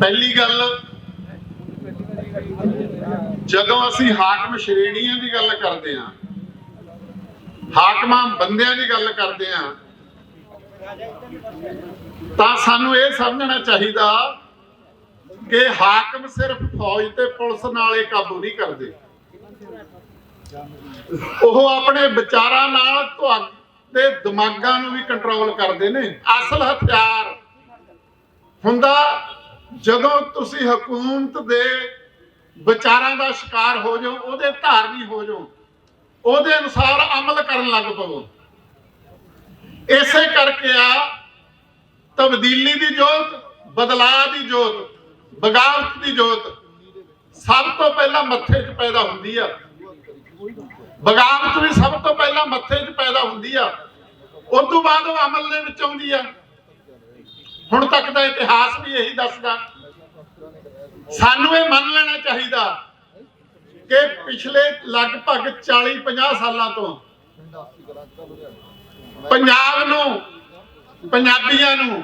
ਪਹਿਲੀ ਗੱਲ, ਜਦੋਂ ਅਸੀਂ ਹਾਕਮ ਸ਼੍ਰੇਣੀਆਂ ਦੀ ਗੱਲ ਕਰਦੇ ਹਾਂ, ਹਾਕਮਾਂ ਬੰਦਿਆਂ ਦੀ ਗੱਲ ਕਰਦੇ ਹਾਂ, ਤਾਂ ਸਾਨੂੰ ਇਹ ਸਮਝਣਾ ਚਾਹੀਦਾ ਕਿ ਹਾਕਮ ਸਿਰਫ ਫੌਜ ਤੇ ਪੁਲਿਸ ਨਾਲ ਹੀ ਕਾਬੂ ਨਹੀਂ ਕਰਦੇ। ਉਹ ਆਪਣੇ ਵਿਚਾਰਾਂ ਨਾਲ ਤੁਹਾਡੇ ਦਿਮਾਗਾਂ ਨੂੰ ਵੀ ਕੰਟਰੋਲ ਕਰਦੇ ਨੇ। ਅਸਲ ਹਥਿਆਰ ਹੁੰਦਾ ਜਦੋਂ ਤੁਸੀਂ ਹਕੂਮਤ ਦੇ ਵਿਚਾਰਾਂ ਦਾ ਸ਼ਿਕਾਰ ਹੋ ਜਾਓ, ਉਹਦੇ ਧਾਰਨੀ ਹੋ ਜਾਓ, ਉਹਦੇ ਅਨੁਸਾਰ ਅਮਲ ਕਰਨ ਲੱਗ ਪਵੋ। ਇਸੇ ਕਰਕੇ ਆ, ਤਬਦੀਲੀ ਦੀ ਜੋਤ, ਬਦਲਾਅ ਦੀ ਜੋਤ, ਬਗਾਵਤ ਦੀ ਜੋਤ ਸਭ ਤੋਂ ਪਹਿਲਾਂ ਮੱਥੇ 'ਚ ਪੈਦਾ ਹੁੰਦੀ ਆ। ਬਗਾਵਤ ਵੀ ਸਭ ਤੋਂ ਪਹਿਲਾਂ ਮੱਥੇ 'ਚ ਪੈਦਾ ਹੁੰਦੀ ਆ। ਉਸ ਤੋਂ ਬਾਅਦ ਉਹ ਅਮਲ ਦੇ ਵਿੱਚ ਆਉਂਦੀ ਆ। ਹੁਣ ਤੱਕ ਦਾ ਇਤਿਹਾਸ ਵੀ ਇਹੀ ਦੱਸਦਾ। ਸਾਨੂੰ ਇਹ ਮੰਨ ਲੈਣਾ ਚਾਹੀਦਾ ਕਿ ਪਿਛਲੇ ਲਗਭਗ 40 50 ਸਾਲਾਂ ਤੋਂ ਪੰਜਾਬ ਨੂੰ, ਪੰਜਾਬੀਆਂ ਨੂੰ,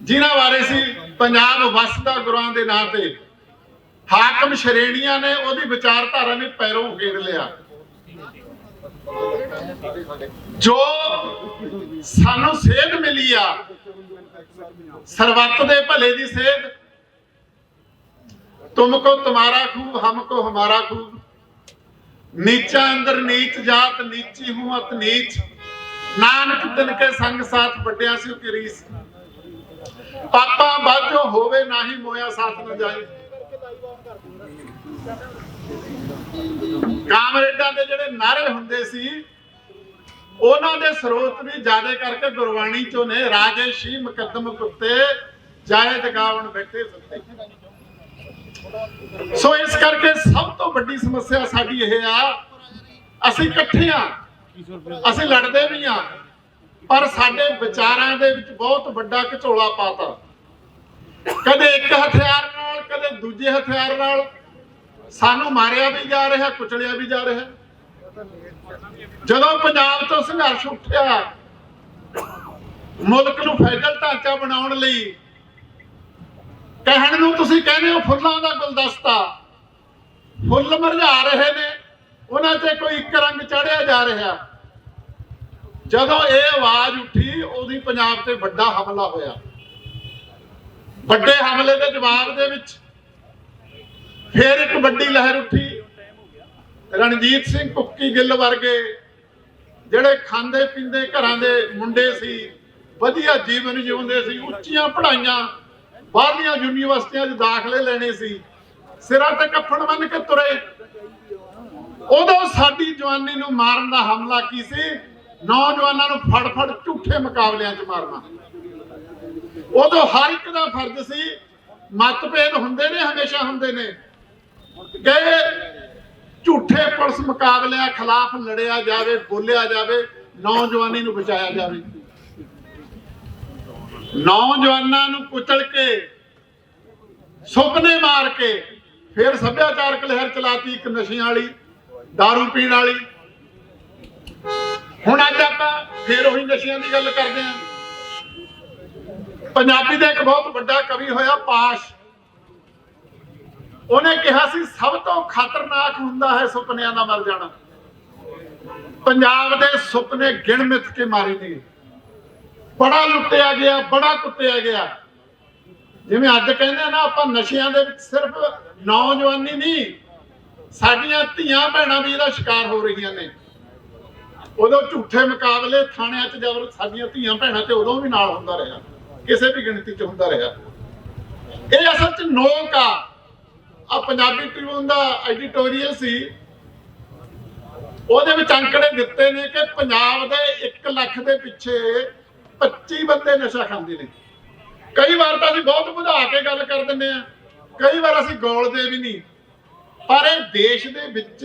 ਜਿਨ੍ਹਾਂ ਬਾਰੇ ਸੀ ਪੰਜਾਬ ਵਸਦਾ ਗੁਰਾਂ ਦੇ ਨਾਂ ਤੇ, ਹਾਕਮ ਸ਼੍ਰੇਣੀਆਂ ਨੇ ਉਹਦੀ ਵਿਚਾਰਧਾਰਾ ਨੇ ਪੈਰੋਂ ਘੇਰ ਲਿਆ। ਜੋ ਸਾਨੂੰ ਸੇਧ ਮਿਲੀ ਆ ਸਰਬੱਤ ਦੇ ਭਲੇ ਦੀ ਸੇਧ। ਤੁਮਕੋ ਤੁਮਾਰਾ ਖੂਬ ਹਮਕੋ ਹਮਾਰਾ ਖੂਬ। ਨੀਚਾ ਅੰਦਰ ਨੀਚ ਜਾਤ, ਨੀਚੀ ਹੂੰ ਅਤ ਨੀਚ। ਨਾਨਕ ਤਿਨ ਕੇ ਸੰਗ ਸਾਥ ਵੱਡਿਆ ਸੀ ਕਿ ਰੀਸ ਪਾਪਾ ਬਾਝੋ ਹੋਵੇ ਨਾਹੀ ਮੋਇਆ ਸਾਥ ਨਾ ਜਾਏ। ਕਾਮਰੇਡਾਂ ਦੇ ਜਿਹੜੇ ਨਾਰੇ ਹੁੰਦੇ ਸੀ ਉਹਨਾਂ ਦੇ ਸਰੋਤ ਵੀ ਜ਼ਿਆਦਾ ਕਰਕੇ ਗੁਰਬਾਣੀ ਚੋਂ ਨੇ, ਰਾਜੇ ਸ਼ੀ ਮੁਕੱਦਮ ਕੁੱਤੇ ਜਾਏ ਜਗਾਵਣ ਬੈਠੇ ਸੁੱਤੇ। ਸੋ ਇਸ ਕਰਕੇ ਸਭ ਤੋਂ ਵੱਡੀ ਸਮੱਸਿਆ ਸਾਡੀ ਇਹ ਆ, ਅਸੀਂ ਇਕੱਠੇ ਆ, ਅਸੀਂ ਲੜਦੇ ਵੀ ਆ, ਪਰ ਸਾਡੇ ਵਿਚਾਰਾਂ ਦੇ ਵਿੱਚ ਬਹੁਤ ਵੱਡਾ ਘਚੋਲਾ ਪਾਤਾ। ਕਦੇ ਇੱਕ ਹਥਿਆਰ ਨਾਲ, ਕਦੇ ਦੂਜੇ ਹਥਿਆਰ ਨਾਲ, ਸਾਨੂੰ ਮਾਰਿਆ ਵੀ ਜਾ ਰਿਹਾ, ਕੁਚਲਿਆ ਵੀ ਜਾ ਰਿਹਾ। ਜਦੋਂ ਪੰਜਾਬ ਤੋਂ ਸੰਘਰਸ਼ ਉੱਠਿਆ, ਮੁਲਕ ਨੂੰ ਫੈਡਰਲ ਢਾਂਚਾ ਬਣਾਉਣ ਲਈ ਕਹਿਣ ਨੂੰ ਤੁਸੀਂ ਕਹਿੰਦੇ ਹੋ ਫੁੱਲਾਂ ਦਾ ਗੁਲਦਸਤਾ। ਫੁੱਲ ਮਰਝਾ ਰਹੇ ਨੇ, ਉਹਨਾਂ ਤੇ ਕੋਈ ਇੱਕ ਰੰਗ ਚੜਿਆ ਜਾ ਰਿਹਾ। ਜਦੋਂ ਇਹ ਆਵਾਜ਼ ਉੱਠੀ, ਉਹਦੀ ਪੰਜਾਬ ਤੇ ਵੱਡਾ ਹਮਲਾ ਹੋਇਆ। ਵੱਡੇ ਹਮਲੇ ਦੇ ਜਵਾਬ ਦੇ ਵਿੱਚ ਫਿਰ ਇੱਕ ਵੱਡੀ ਲਹਿਰ ਉੱਠੀ। ਰਣਜੀਤ ਸਿੰਘ ਕੁੱਕੀ ਗਿੱਲ ਵਰਗੇ ਜਿਹੜੇ ਖਾਂਦੇ ਪੀਂਦੇ ਘਰਾਂ ਦੇ ਮੁੰਡੇ ਸੀ, ਵਧੀਆ ਜੀਵਨ ਜਿਉਂਦੇ ਸੀ, ਉੱਚੀਆਂ ਪੜ੍ਹਾਈਆਂ, ਬਾਹਰਲੀਆਂ ਯੂਨੀਵਰਸਿਟੀਆਂ 'ਚ ਦਾਖਲੇ ਲੈਣੇ ਸੀ, ਸਿਰਾਂ ਤੇ ਕੱਫਣ ਬੰਨ ਕੇ ਤੁਰੇ। ਉਦੋਂ ਸਾਡੀ ਜਵਾਨੀ ਨੂੰ ਮਾਰਨ ਦਾ ਹਮਲਾ ਕੀ ਸੀ? ਨੌਜਵਾਨਾਂ ਨੂੰ ਫੜ ਫੜ ਝੂਠੇ ਮੁਕਾਬਲਿਆਂ 'ਚ ਮਾਰਨਾ। ਉਦੋਂ ਹਰ ਇੱਕ ਦਾ ਫਰਜ਼ ਸੀ, ਮਤਭੇਦ ਹੁੰਦੇ ਨੇ, ਹਮੇਸ਼ਾ ਹੁੰਦੇ ਨੇ। ਕਿ ਝੂਠੇ ਪੁਲਿਸ ਮੁਕਾਬਲਿਆਂ ਖਿਲਾਫ ਲੜਿਆ ਜਾਵੇ, ਬੋਲਿਆ ਜਾਵੇ, ਨੌਜਵਾਨੀ ਨੂੰ ਬਚਾਇਆ ਜਾਵੇ। ਨੌਜਵਾਨਾਂ ਨੂੰ ਕੁਚਲ ਕੇ, ਸੁਪਨੇ ਮਾਰ ਕੇ ਫਿਰ ਸੱਭਿਆਚਾਰਕ ਲਹਿਰ ਚਲਾਤੀ ਇੱਕ ਨਸ਼ਿਆਂ ਵਾਲੀ, दारू ਪੀਣ ਵਾਲੀ। ਹੁਣ ਅੱਜ ਆਪਾਂ ਫਿਰ ਉਹੀ ਨਸ਼ਿਆਂ ਦੀ ਗੱਲ ਕਰਦੇ ਹਾਂ। ਪੰਜਾਬੀ ਦਾ ਇੱਕ ਬਹੁਤ ਵੱਡਾ ਕਵੀ ਹੋਇਆ ਪਾਸ਼। ਉਹਨੇ ਕਿਹਾ ਸੀ, ਸਭ ਤੋਂ ਖਤਰਨਾਕ ਹੁੰਦਾ ਹੈ ਸੁਪਨਿਆਂ ਦਾ ਮਰ ਜਾਣਾ। ਪੰਜਾਬ ਦੇ ਸੁਪਨੇ ਗਿਣ ਕੇ ਮਾਰੇ ਨੇ। ਬੜਾ ਲੁੱਟਿਆ ਗਿਆ, ਬੜਾ ਕੁੱਟਿਆ ਗਿਆ। ਜਿਵੇਂ ਅੱਜ ਕਹਿੰਦੇ ਨਾ, ਆਪਾਂ ਨਸ਼ਿਆਂ ਦੇ ਵਿੱਚ ਸਿਰਫ ਨੌਜਵਾਨੀ ਨਹੀਂ, ਸਾਡੀਆਂ ਧੀਆਂ ਭੈਣਾਂ ਵੀ ਇਹਦਾ ਸ਼ਿਕਾਰ ਹੋ ਰਹੀਆਂ ਨੇ। ਉਦੋਂ ਝੂਠੇ ਮੁਕਾਬਲੇ ਥਾਣਿਆਂ 'ਚ ਜਬਰ ਸਾਡੀਆਂ ਧੀਆਂ ਭੈਣਾਂ ਤੇ ਉਦੋਂ ਵੀ ਨਾਲ ਹੁੰਦਾ ਰਿਹਾ। ਕਿਸੇ ਵੀ ਗਿਣਤੀ 'ਚ ਹੁੰਦਾ ਰਿਹਾ। ਇਹ ਅਸਲ 'ਚ ਨੋਕ ਆ। ਆ ਪੰਜਾਬੀ ਟ੍ਰਿਬਿਊਨ ਦਾ ਐਡੀਟੋਰੀਅਲ ਸੀ। ਉਹਦੇ ਵਿੱਚ ਅੰਕੜੇ ਦਿੱਤੇ ਨੇ ਕਿ ਪੰਜਾਬ ਦੇ 1 ਲੱਖ ਦੇ ਪਿੱਛੇ 25 ਬੰਦੇ ਨਸ਼ਾ ਖਾਂਦੇ ਨੇ। ਕਈ ਵਾਰ ਤਾਂ ਅਸੀਂ ਬਹੁਤ ਵਧਾ ਕੇ ਗੱਲ ਕਰ ਦਿੰਦੇ ਆ ਕਈ ਵਾਰ ਅਸੀਂ ਗੋਲਦੇ ਵੀ ਨਹੀਂ। ਪਰ ਇਹ ਦੇਸ਼ ਦੇ ਵਿੱਚ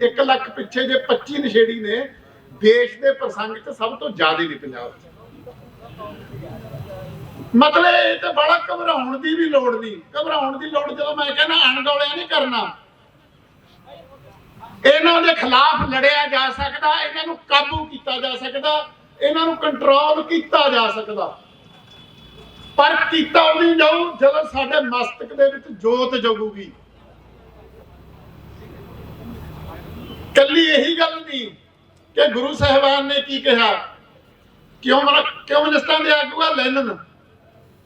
1 ਲੱਖ ਪਿੱਛੇ ਜੇ 25 ਨਸ਼ੇੜੀ ਨੇ, ਦੇਸ਼ ਦੇ ਪ੍ਰਸੰਗ 'ਚ ਸਭ ਤੋਂ ਜ਼ਿਆਦਾ ਨੇ ਪੰਜਾਬ 'ਚ। ਮਤਲਬ ਇਹ ਤੇ ਬੜਾ ਘਬਰਾਉਣ ਦੀ ਵੀ ਲੋੜ ਨਹੀਂ। ਘਬਰਾਉਣ ਦੀ ਲੋੜ ਜਦੋਂ ਮੈਂ ਕਹਿੰਦਾ ਅਣਗੌਲਿਆ ਨਹੀਂ ਕਰਨਾ। ਇਹਨਾਂ ਦੇ ਖਿਲਾਫ ਲੜਿਆ ਜਾ ਸਕਦਾ, ਇਹਨਾਂ ਨੂੰ ਕਾਬੂ ਕੀਤਾ ਜਾ ਸਕਦਾ, ਇਹਨਾਂ ਨੂੰ ਕੰਟਰੋਲ ਕੀਤਾ ਜਾ ਸਕਦਾ। ਪਰ ਕੀਤਾ ਉਹਦੀ ਜਾਊ, ਜਦੋਂ ਸਾਡੇ ਮਸਤਕ ਦੇ ਵਿੱਚ ਜੋਤ ਜਗੂਗੀ। ਕੱਲੀ ਇਹੀ ਗੱਲ ਨਹੀਂ ਕਿ ਗੁਰੂ ਸਾਹਿਬਾਨ ਨੇ ਕੀ ਕਿਹਾ। ਕਿਉਂ ਮਨ ਕਮਿਊਨਿਸਟਾਂ ਦੇ ਆਗੂ ਆ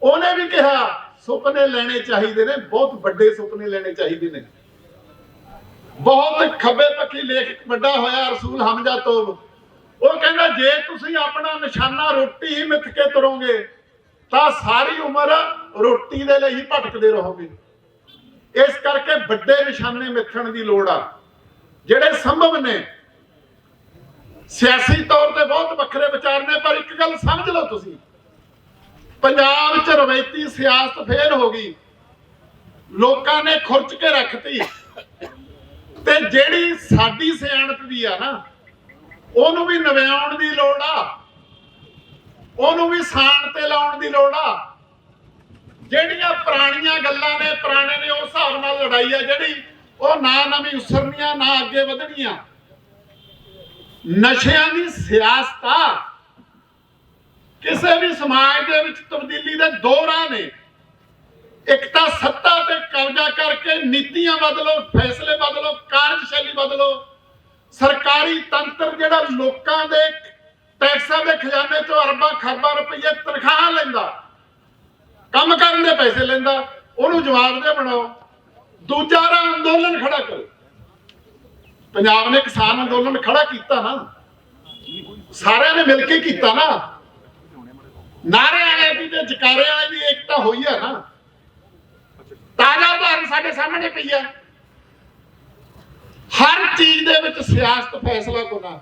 ਉਹਨੇ ਵੀ ਕਿਹਾ, ਸੁਪਨੇ ਲੈਣੇ ਚਾਹੀਦੇ ਨੇ, ਬਹੁਤ ਵੱਡੇ ਸੁਪਨੇ ਲੈਣੇ ਚਾਹੀਦੇ ਨੇ। ਬਹੁਤ ਖੱਬੇ ਪੱਖੀ ਲੇਖਕ ਵੱਡਾ ਹੋਇਆ ਰਸੂਲ ਹਮਜ਼ਾ ਤੋਬ ਉਹ ਕਹਿੰਦਾ, ਜੇ ਤੁਸੀਂ ਆਪਣਾ ਨਿਸ਼ਾਨਾ ਰੋਟੀ ਹੀ ਮਿੱਥ ਕੇ ਤੁਰੋਗੇ, ਤਾਂ ਸਾਰੀ ਉਮਰ ਰੋਟੀ ਦੇ ਲਈ ਹੀ ਭਟਕਦੇ ਰਹੋਗੇ। ਇਸ ਕਰਕੇ ਵੱਡੇ ਨਿਸ਼ਾਨੇ ਮਿੱਥਣ ਦੀ ਲੋੜ ਆ। ਜਿਹੜੇ ਸੰਭਵ ਨੇ, ਸਿਆਸੀ ਤੌਰ ਤੇ ਬਹੁਤ ਵੱਖਰੇ ਵਿਚਾਰ ਨੇ, ਪਰ ਇੱਕ ਗੱਲ ਸਮਝ ਲਓ ਤੁਸੀਂ। ਪੰਜਾਬ 'ਚ ਰਵਾਇਤੀ ਸਿਆਸਤ ਫੇਲ ਹੋ ਗਈ। ਲੋਕਾਂ ਨੇ ਖੁਰਚ ਕੇ ਰੱਖਤੀ। ਤੇ ਜਿਹੜੀ ਸਾਡੀ ਸਿਆਣਪ ਵੀ ਆ ਨਾ, ਉਹਨੂੰ ਵੀ ਨਵਿਆਉਣ ਦੀ ਲੋੜ ਆ। ਉਹਨੂੰ ਵੀ ਸਾਣ ਤੇ ਲਾਉਣ ਦੀ ਲੋੜ ਆ। ਜਿਹੜੀਆਂ ਪੁਰਾਣੀਆਂ ਗੱਲਾਂ ਨੇ, ਪੁਰਾਣੇ ਨੇ ਉਸ ਹਿਸਾਬ ਨਾਲ ਲੜਾਈ ਆ ਜਿਹੜੀ, ਉਹ ਨਾ ਨਵੀਂ ਉਸਰਨੀਆਂ, ਨਾ ਅੱਗੇ ਵਧਣੀਆਂ। ਨਸ਼ਿਆਂ ਦੀ ਸਿਆਸਤ ਆ। ਕਿਸੇ ਵੀ ਸਮਾਜ ਦੇ ਵਿੱਚ ਤਬਦੀਲੀ ਦੇ ਦੋ ਰਾਹ ਨੇ ਇੱਕ ਤਾਂ ਸੱਤਾ ਤੇ ਕਬਜ਼ਾ ਕਰਕੇ ਨੀਤੀਆਂ ਬਦਲੋ, ਫੈਸਲੇ ਬਦਲੋ, ਕਾਰਜਸ਼ੈਲੀ ਬਦਲੋ। ਸਰਕਾਰੀ ਤੰਤਰ ਜਿਹੜਾ ਲੋਕਾਂ ਦੇ ਟੈਕਸਾਂ ਦੇ ਖਜ਼ਾਨੇ ਤੋਂ ਅਰਬਾਂ, ਖਰਬਾਂ ਰੁਪਏ ਤਨਖਾਹ ਲੈਂਦਾ, ਕੰਮ ਕਰਨ ਦੇ ਪੈਸੇ ਲੈਂਦਾ, ਉਹਨੂੰ ਜਵਾਬਦੇਹ ਬਣਾਓ। ਦੂਜਾ ਰਾਹ ਅੰਦੋਲਨ ਖੜਾ ਕਰੋ। ਪੰਜਾਬ ਨੇ ਕਿਸਾਨ ਅੰਦੋਲਨ ਖੜਾ ਕੀਤਾ ਨਾ। ਸਾਰਿਆਂ ਨੇ ਮਿਲ ਕੇ ਕੀਤਾ ਨਾ। ਨਾਰੇ ਵਾਲੇ ਦੀ ਤੇ ਜਕਾਰੇ ਵਾਲੇ ਦੀ ਏਕਤਾ ਹੋਈ ਆ ਨਾ। ਤਾਜ਼ਾ ਉਦਾਹਰਨ ਸਾਡੇ ਸਾਹਮਣੇ ਪਈ ਆ। ਹਰ ਚੀਜ਼ ਦੇ ਵਿੱਚ ਸਿਆਸਤ ਫੈਸਲਾ ਕੋਨਾ।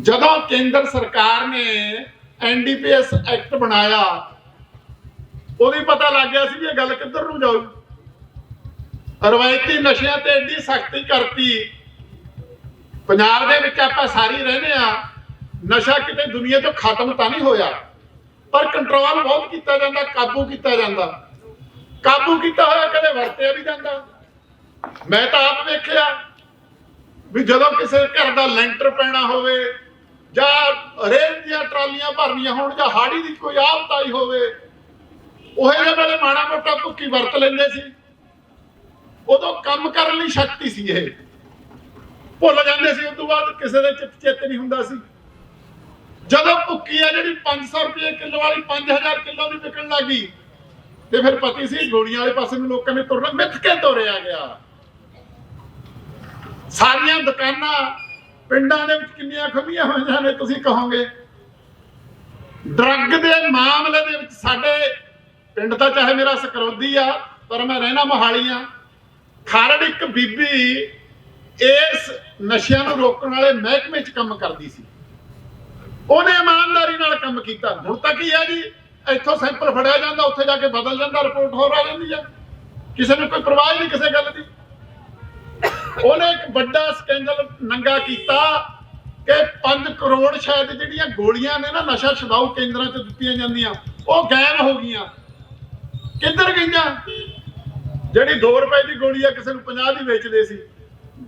ਜਦੋਂ ਕੇਂਦਰ ਸਰਕਾਰ ਨੇ ਐਨਡੀਪੀਐਸ ਐਕਟ ਬਣਾਇਆ, ਉਹਦੀ ਪਤਾ ਲੱਗ ਗਿਆ ਸੀ ਵੀ ਇਹ ਗੱਲ ਕਿੱਧਰ ਨੂੰ ਜਾਊ। ਰਵਾਇਤੀ ਨਸ਼ਿਆਂ ਤੇ ਐਡੀ ਸਖਤੀ ਕਰਤੀ। ਪੰਜਾਬ ਦੇ ਵਿੱਚ ਆਪਾਂ ਸਾਰੀ ਰਹਿੰਦੇ ਆ। ਨਸ਼ਾ ਕਿਤੇ ਦੁਨੀਆ ਤੋਂ ਖਤਮ ਤਾਂ ਨਹੀਂ ਹੋਇਆ, ਪਰ ਕੰਟਰੋਲ ਬਹੁਤ ਕੀਤਾ ਜਾਂਦਾ, ਕਾਬੂ ਕੀਤਾ ਜਾਂਦਾ। ਕਾਬੂ ਕੀਤਾ ਹੋਇਆ ਕਦੇ ਵਰਤਿਆ ਵੀ ਜਾਂਦਾ। ਮੈਂ ਤਾਂ ਆਪ ਵੇਖਿਆ ਵੀ ਜਦੋਂ ਕਿਸੇ ਘਰ ਦਾ ਲੈਂਟਰ ਪੈਣਾ ਹੋਵੇ ਜਾਂ ਰੇਲ ਦੀਆਂ ਟਰਾਲੀਆਂ ਭਰਨੀਆਂ ਹੋਣ ਜਾਂ ਹਾੜੀ ਦੀ ਕੋਈ ਆਫਤ ਆਈ ਹੋਵੇ, ਉਹ ਜਿਹੇ ਵੇਲੇ ਮਾੜਾ ਮੋਟਾ ਭੁੱਕੀ ਵਰਤ ਲੈਂਦੇ ਸੀ। ਉਦੋਂ ਕੰਮ ਕਰਨ ਲਈ ਸ਼ਕਤੀ ਸੀ ਇਹ। ਭੁੱਲ ਜਾਂਦੇ ਸੀ ਉਸ ਤੋਂ ਬਾਅਦ ਕਿਸੇ ਦੇ ਚਿੱਤ ਚਿੱਤ ਨਹੀਂ ਹੁੰਦਾ ਸੀ। ਜਦੋਂ ਭੁੱਕੀ ਆ ਜਿਹੜੀ 500 ਰੁਪਏ ਕਿਲੋ ਵਾਲੀ 5000 ਕਿਲੋ ਦੀ ਵਿਕਣ ਲੱਗੀ ਤੇ ਫਿਰ ਪਤੀ ਸੀ ਗੋਲੀਆਂ ਵਾਲੇ ਪਾਸੇ ਨੂੰ ਲੋਕਾਂ ਨੇ ਤੁਰਨਾ, ਮਿੱਥ ਕੇ ਤੋਰਿਆ ਗਿਆ। ਸਾਰੀਆਂ ਦੁਕਾਨਾਂ ਪਿੰਡਾਂ ਦੇ ਵਿੱਚ ਕਿੰਨੀਆਂ ਖੁੱਲੀਆਂ ਹੋਈਆਂ ਨੇ, ਤੁਸੀਂ ਕਹੋਗੇ? ਡਰੱਗ ਦੇ ਮਾਮਲੇ ਦੇ ਵਿੱਚ ਸਾਡੇ ਪਿੰਡ ਤਾਂ ਚਾਹੇ ਮੇਰਾ ਸਕਰੋਦੀ ਆ, ਪਰ ਮੈਂ ਰਹਿਣਾ ਮੋਹਾਲੀ ਆ। ਖਰੜ ਇੱਕ ਬੀਬੀ ਇਸ ਨਸ਼ਿਆਂ ਨੂੰ ਰੋਕਣ ਵਾਲੇ ਮਹਿਕਮੇ 'ਚ ਕੰਮ ਕਰਦੀ ਸੀ। ਉਹਨੇ ਇਮਾਨਦਾਰੀ ਨਾਲ ਕੰਮ ਕੀਤਾ। ਹੁਣ ਤੱਕ ਹੀ ਹੈ ਜੀ? ਇੱਥੋਂ ਸੈਂਪਲ ਫੜਿਆ ਜਾਂਦਾ, ਉੱਥੇ ਜਾ ਕੇ ਬਦਲ ਜਾਂਦਾ ਰਿਪੋਰਟ ਹੋਰ ਆ ਜਾਂਦੀ ਆ ਕਿਸੇ ਨੂੰ ਕੋਈ ਪਰਵਾਹ ਨਹੀਂ ਕਿਸੇ ਗੱਲ ਦੀ। ਉਹਨੇ ਇੱਕ ਵੱਡਾ ਸਕੈਂਡਲ ਨੰਗਾ ਕੀਤਾ ਕਿ 5 ਕਰੋੜ ਸ਼ਾਇਦ ਜਿਹੜੀਆਂ ਗੋਲੀਆਂ ਨੇ ਨਾ, ਨਸ਼ਾ ਛਡਾਊ ਕੇਂਦਰਾਂ 'ਚ ਦਿੱਤੀਆਂ ਜਾਂਦੀਆਂ, ਉਹ ਗਾਇਬ ਹੋ ਗਈਆਂ। ਕਿੱਧਰ ਗਈਆਂ? ਜਿਹੜੀ 2 ਰੁਪਏ ਦੀ ਗੋਲੀ ਆ, ਕਿਸੇ ਨੂੰ 50 ਦੀ ਵੇਚਦੇ ਸੀ।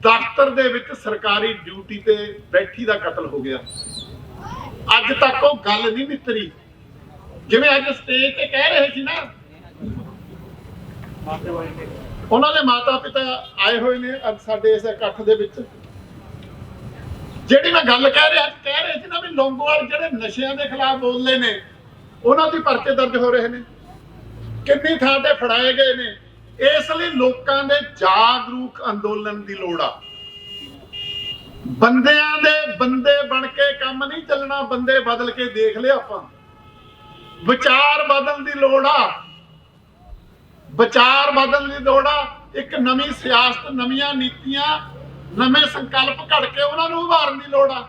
ਦਫ਼ਤਰ ਦੇ ਵਿੱਚ ਸਰਕਾਰੀ ਡਿਊਟੀ ਤੇ ਬੈਠੀ ਦਾ ਕਤਲ ਹੋ ਗਿਆ। ਅੱਜ ਤੱਕ ਉਹ ਗੱਲ ਨਹੀਂ ਨਿਤਰੀ। ਜਿਵੇਂ ਅੱਜ ਸਟੇਜ ਤੇ ਕਹਿ ਰਹੇ ਸੀ ਨਾ। ਉਹਨਾਂ ਦੇ ਮਾਤਾ ਪਿਤਾ ਆਏ ਹੋਏ ਨੇ ਅੱਜ ਸਾਡੇ ਇਸ ਇਕੱਠ ਦੇ ਵਿੱਚ। ਜਿਹੜੀ ਮੈਂ ਗੱਲ ਕਹਿ ਰਿਹਾ, ਕਹਿ ਰਹੇ ਸੀ ਨਾ ਵੀ ਲੌਂਗੋਵਾਲ ਜਿਹੜੇ ਨਸ਼ਿਆਂ ਦੇ ਖਿਲਾਫ ਬੋਲਦੇ ਨੇ, ਉਹਨਾਂ ਦੀ ਪਰਚੇ ਦਰਜ ਹੋ ਰਹੇ ਨੇ। ਕਿੰਨੀ ਥਾਂ ਤੇ ਫੜਾਏ ਗਏ ਨੇ। ਇਸ ਲਈ ਲੋਕਾਂ ਦੇ ਜਾਗਰੂਕ ਅੰਦੋਲਨ ਦੀ ਲੋੜ ਆ। ਬੰਦਿਆਂ ਦੇ ਬੰਦੇ ਬਣ ਕੇ ਕੰਮ ਨਹੀਂ ਚੱਲਣਾ, ਬੰਦੇ ਬਦਲ ਕੇ ਦੇਖ ਲਿਆ ਆਪਾਂ। ਵਿਚਾਰ ਬਦਲਣ ਦੀ ਲੋੜ ਆ। ਵਿਚਾਰ ਬਦਲਣ ਦੀ ਲੋੜ ਆ। ਇੱਕ ਨਵੀਂ ਸਿਆਸਤ, ਨਵੀਆਂ ਨੀਤੀਆਂ, ਨਵੇਂ ਸੰਕਲਪ ਘੜ ਕੇ ਉਹਨਾਂ ਨੂੰ ਉਭਾਰਨ ਦੀ ਲੋੜ ਆ।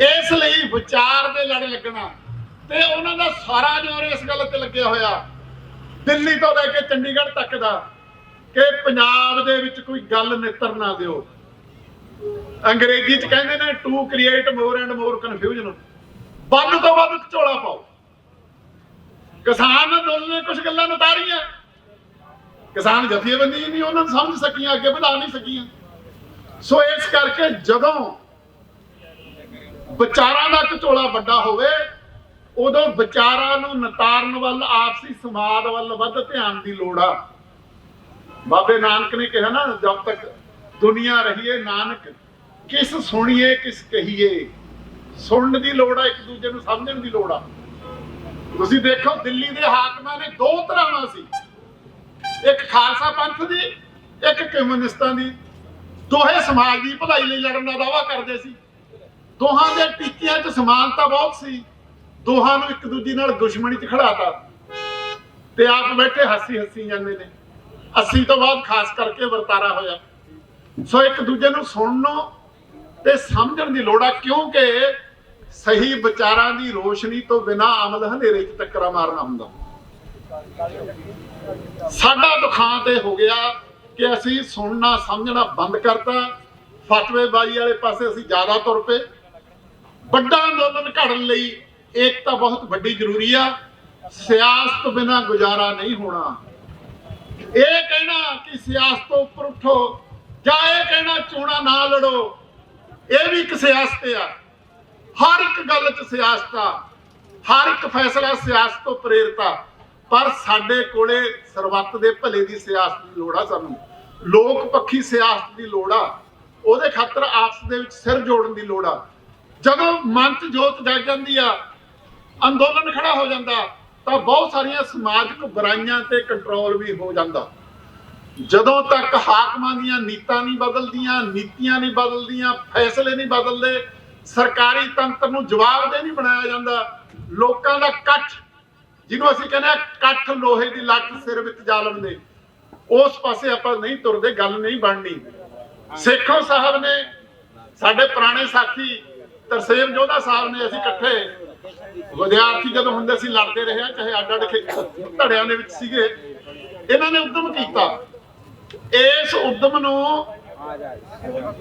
ਇਸ ਲਈ ਵਿਚਾਰ ਦੇ ਲੜ ਲੱਗਣਾ। ਤੇ ਉਹਨਾਂ ਦਾ ਸਾਰਾ ਜ਼ੋਰ ਇਸ ਗੱਲ ਤੇ ਲੱਗਿਆ ਹੋਇਆ। ਦਿੱਲੀ ਤੋਂ ਲੈ ਕੇ ਚੰਡੀਗੜ੍ਹ ਤੱਕ ਦਾ ਕਿ ਪੰਜਾਬ ਦੇ ਵਿੱਚ ਕੋਈ ਗੱਲ ਨਿੱਤਰ ਨਾ ਦਿਓ। ਅੰਗਰੇਜ਼ੀ ਚ ਕਹਿੰਦੇ ਨੇ to create more and more confusion ਵੱਧ ਤੋਂ ਵੱਧ ਝੋਲਾ ਪਾਓ। ਕਿਸਾਨ ਅੰਦੋਲਨ ਨੇ ਕੁਝ ਗੱਲਾਂ ਨਤਾਰੀਆਂ। ਕਿਸਾਨ ਜਥੇਬੰਦੀ ਨਹੀਂ, ਉਹਨਾਂ ਨੂੰ ਸਮਝ ਸਕੀਆਂ, ਅੱਗੇ ਵਧਾ ਨਹੀਂ ਸਕੀਆਂ। ਸੋ ਇਸ ਕਰਕੇ ਜਦੋਂ ਵਿਚਾਰਾਂ ਦਾ ਝੋਲਾ ਵੱਡਾ ਹੋਵੇ, ਉਦੋਂ ਵਿਚਾਰਾਂ ਨੂੰ ਨਤਾਰਨ ਵੱਲ, ਆਪਸੀ ਸਮਾਦ ਵੱਲ ਵੱਧ ਧਿਆਨ ਦੀ ਲੋੜ ਆ। ਬਾਬੇ ਨਾਨਕ ਨੇ ਕਿਹਾ ਨਾ, ਜਦ ਤੱਕ ਦੁਨੀਆ ਰਹੀਏ, ਨਾਨਕ ਕਿਸ ਸੁਣੀਏ, ਕਿਸ ਕਹੀਏ? ਸੁਣਨ ਦੀ ਲੋੜ ਆ, ਇੱਕ ਦੂਜੇ ਨੂੰ ਸਮਝਣ ਦੀ ਲੋੜ ਆ। ਤੁਸੀਂ ਦੇਖੋ, ਦਿੱਲੀ ਦੇ ਹਾਕਮਾਂ ਨੇ ਦੋ ਤਰ੍ਹਾਂ ਸੀ। ਇੱਕ ਖਾਲਸਾ ਪੰਥ ਦੀ, ਇੱਕ ਕਮਿਊਨਿਸਟਾਂ ਦੀ। ਦੋਹੇ ਸਮਾਜ ਦੀ ਭਲਾਈ ਲਈ ਲੜਨ ਦਾ ਦਾਅਵਾ ਕਰਦੇ ਸੀ। ਦੋਹਾਂ ਦੇ ਟੀਚਿਆਂ 'ਚ ਸਮਾਨਤਾ ਬਹੁਤ ਸੀ। ਦੋਹਾਂ ਨੂੰ ਇੱਕ ਦੂਜੇ ਨਾਲ ਦੁਸ਼ਮਣੀ 'ਚ ਖੜਾਤਾ। ਤੇ ਆਪ ਬੈਠੇ ਹੱਸੀ ਹੱਸੀ ਜਾਂਦੇ ਨੇ। 80 ਤੋਂ ਬਾਅਦ ਖਾਸ ਕਰਕੇ ਵਰਤਾਰਾ ਹੋਇਆ। ਸੋ ਇੱਕ ਦੂਜੇ ਨੂੰ ਸੁਣਨੋਂ ਤੇ ਸਮਝਣ ਦੀ ਲੋੜ ਆ, ਕਿਉਂਕਿ ਸਹੀ ਵਿਚਾਰਾਂ ਦੀ ਰੋਸ਼ਨੀ ਤੋਂ ਬਿਨਾ ਅਮਲ ਹਨੇਰੇ 'ਚ ਟੱਕਰਾ ਮਾਰਨਾ ਹੁੰਦਾ। ਸਾਡਾ ਦੁਖਾਂਤ ਇਹ ਹੋ ਗਿਆ ਕਿ ਅਸੀਂ ਸੁਣਨਾ, ਸਮਝਣਾ ਬੰਦ ਕਰਤਾ। ਫਤਵੇਬਾਜ਼ੀ ਵਾਲੇ ਪਾਸੇ ਅਸੀਂ ਜ਼ਿਆਦਾ ਤੁਰ ਪਏ। ਵੱਡਾ ਅੰਦੋਲਨ ਘੜਨ ਲਈ ਏਕਤਾ ਬਹੁਤ ਵੱਡੀ ਜ਼ਰੂਰੀ ਆ। ਸਿਆਸਤ ਤੋਂ ਬਿਨਾ ਗੁਜ਼ਾਰਾ ਨਹੀਂ ਹੋਣਾ। ਇਹ ਕਹਿਣਾ ਕਿ ਸਿਆਸਤ ਤੋਂ ਉੱਪਰ ਉਠੋ ਜਾਂ ਇਹ ਕਹਿਣਾ ਚੋਣਾਂ ਨਾ ਲੜੋ ਇਹ ਵੀ ਇੱਕ ਸਿਆਸਤ ਆ। ਹਰ ਇੱਕ ਗੱਲ 'ਚ ਸਿਆਸਤ ਆ। ਹਰ ਇੱਕ ਫੈਸਲਾ ਸਿਆਸਤ ਤੋਂ ਪ੍ਰੇਰਿਤ ਆ। ਪਰ ਸਾਡੇ ਕੋਲੇ ਸਰਬੱਤ ਦੇ ਭਲੇ ਦੀ ਸਿਆਸਤ ਦੀ ਲੋੜ ਆ ਸਾਨੂੰ। ਲੋਕ ਪੱਖੀ ਸਿਆਸਤ ਦੀ ਲੋੜ ਆ। ਉਹਦੇ ਖਾਤਰ ਆਪਸ ਦੇ ਵਿੱਚ ਸਿਰ ਜੋੜਨ ਦੀ ਲੋੜ ਆ। ਜਦੋਂ ਮਨ 'ਚ ਜੋਤ ਜਗ ਜਾਂਦੀ ਆ, ਅੰਦੋਲਨ ਖੜਾ ਹੋ ਜਾਂਦਾ, ਤਾਂ ਬਹੁਤ ਸਾਰੀਆਂ ਸਮਾਜਿਕ ਬੁਰਾਈਆਂ ਤੇ ਕੰਟਰੋਲ ਵੀ ਹੋ ਜਾਂਦਾ। ਜਦੋਂ ਤੱਕ ਹਾਕਮਾਂ ਦੀਆਂ ਨੀਤਾਂ ਨਹੀਂ ਬਦਲਦੀਆਂ, ਨੀਤੀਆਂ ਨਹੀਂ ਬਦਲਦੀਆਂ, ਫੈਸਲੇ ਨਹੀਂ ਬਦਲਦੇ, ਸਰਕਾਰੀ ਤੰਤਰ ਨੂੰ ਜਵਾਬਦੇਹ ਨਹੀਂ ਬਣਾਇਆ ਜਾਂਦਾ, ਲੋਕਾਂ ਦਾ ਇਕੱਠ, ਜਿਹਨੂੰ ਅਸੀਂ ਕਹਿੰਦੇ ਆ ਇਕੱਠ ਲੋਹੇ ਦੀ ਲੱਠ ਸਿਰ ਵਿੱਚ ਜਾਲਮ ਦੇ ਉਸ ਪਾਸੇ ਆਪਾਂ ਨਹੀਂ ਤੁਰਦੇ, ਗੱਲ ਨਹੀਂ ਬਣਨੀ। ਸੇਖੋਂ ਸਾਹਿਬ ਨੇ, ਸਾਡੇ ਪੁਰਾਣੇ ਸਾਥੀ ਤਰਸੇਮ ਜੋਧਾ ਸਾਹਿਬ ਨੇ ਅਸੀਂ ਇਕੱਠੇ, ਵਿਦਿਆਰਥੀ ਜਦੋਂ ਹੁੰਦੇ ਸੀ ਲੜਦੇ ਰਹੇ ਆ, ਚਾਹੇ ਅੱਡ ਅੱਡ ਧੜਿਆਂ ਦੇ ਵਿੱਚ ਸੀਗੇ, ਇਹਨਾਂ ਨੇ ਉਦਮ ਕੀਤਾ। ਇਸ ਉਦਮ ਨੂੰ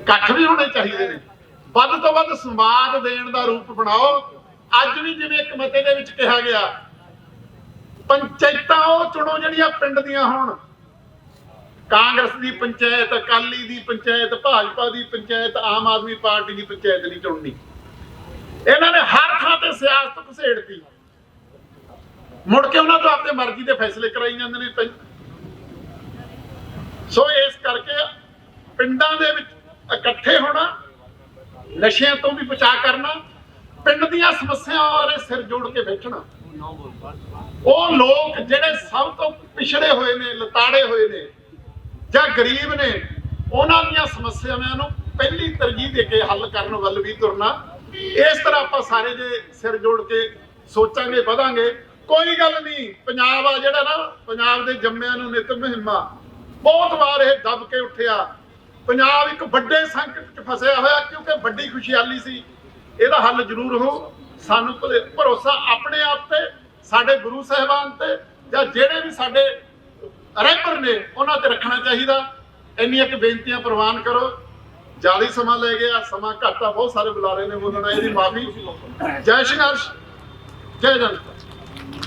ਇਕੱਠ ਵੀ ਹੋਣੇ ਚਾਹੀਦੇ ਨੇ। ਵੱਧ ਤੋਂ ਵੱਧ ਸਮਾਦ ਦੇਣ ਦਾ ਰੂਪ ਬਣਾਓ। ਅੱਜ ਵੀ ਜਿਵੇਂ ਇੱਕ ਮਤੇ ਦੇ ਵਿੱਚ ਕਿਹਾ ਗਿਆ, ਪੰਚਾਇਤਾਂ ਉਹ ਚੁਣੋ ਜਿਹੜੀਆਂ ਪਿੰਡ ਦੀਆਂ ਹੋਣ। ਕਾਂਗਰਸ ਦੀ ਪੰਚਾਇਤ, ਅਕਾਲੀ ਦੀ ਪੰਚਾਇਤ, ਭਾਜਪਾ ਦੀ ਪੰਚਾਇਤ, ਆਮ ਆਦਮੀ ਪਾਰਟੀ ਦੀ ਪੰਚਾਇਤ ਨਹੀਂ ਚੁਣਨੀ। ਇਹਨਾਂ ਨੇ ਹਰ ਥਾਂ ਤੇ ਸਿਆਸਤ ਘਸੇੜਤੀ। ਮੁੜ ਕੇ ਉਹਨਾਂ ਤੋਂ ਆਪਣੀ ਮਰਜ਼ੀ ਦੇ ਫੈਸਲੇ ਕਰਾਈ ਜਾਂਦੇ ਨੇ। ਸੋ ਇਸ ਕਰਕੇ ਪਿੰਡਾਂ ਦੇ ਵਿੱਚ ਇਕੱਠੇ ਹੋਣਾ, ਨਸ਼ਿਆਂ ਤੋਂ ਵੀ ਬਚਾਅ ਕਰਨਾ, ਪਿੰਡ ਦੀਆਂ ਸਮੱਸਿਆਵਾਂ ਬਾਰੇ ਸਿਰ ਜੋੜ ਕੇ ਬੈਠਣਾ। ਉਹ ਲੋਕ ਜਿਹੜੇ ਸਭ ਤੋਂ ਪਿਛੜੇ ਹੋਏ ਨੇ, ਲਤਾੜੇ ਹੋਏ ਨੇ ਜਾਂ ਗਰੀਬ ਨੇ, ਉਹਨਾਂ ਦੀਆਂ ਸਮੱਸਿਆਵਾਂ ਨੂੰ ਪਹਿਲੀ ਤਰਜੀਹ ਦੇ ਕੇ ਹੱਲ ਕਰਨ ਵੱਲ ਵੀ ਤੁਰਨਾ, ਇਸ ਤਰ੍ਹਾਂ ਆਪਾਂ ਸਾਰੇ ਜੇ ਸਿਰ ਜੋੜ ਕੇ ਸੋਚਾਂਗੇ, ਵਧਾਂਗੇ। ਕੋਈ ਗੱਲ ਨਹੀਂ, ਪੰਜਾਬ ਆ ਜਿਹੜਾ ਨਾ, ਪੰਜਾਬ ਦੇ ਜੰਮਿਆਂ ਨੂੰ ਨਿਤ ਮਹਿਮਾ ਬਹੁਤ ਵਾਰ ਇਹ ਦੱਬ ਕੇ ਉੱਠਿਆ। ਪੰਜਾਬ ਇੱਕ ਵੱਡੇ ਸੰਕਟ 'ਚ ਫਸਿਆ ਹੋਇਆ ਕਿਉਂਕਿ ਵੱਡੀ ਖੁਸ਼ਹਾਲੀ ਸੀ। ਇਹਦਾ ਹੱਲ ਜ਼ਰੂਰ ਹੋ। ਸਾਨੂੰ ਭਰੋਸਾ ਆਪਣੇ ਆਪ ਤੇ, ਸਾਡੇ ਗੁਰੂ ਸਾਹਿਬਾਨ ਤੇ ਜਾਂ ਜਿਹੜੇ ਵੀ ਸਾਡੇ ਰਹਿਬਰ ਨੇ, ਉਹਨਾਂ ਤੇ ਰੱਖਣਾ ਚਾਹੀਦਾ। ਇੰਨੀਆਂ ਕਿ ਬੇਨਤੀਆਂ ਪ੍ਰਵਾਨ ਕਰੋ। ਜ਼ਿਆਦਾ ਸਮਾਂ ਲੈ ਗਿਆ, ਸਮਾਂ ਘੱਟ ਆ, ਬਹੁਤ ਸਾਰੇ ਬੁਲਾਰੇ ਨੇ ਬੋਲਣਾ, ਇਹਦੀ ਮਾਫੀ। ਜੈ ਸੰਘਰਸ਼ ਜੈ ਜਨਤਾ।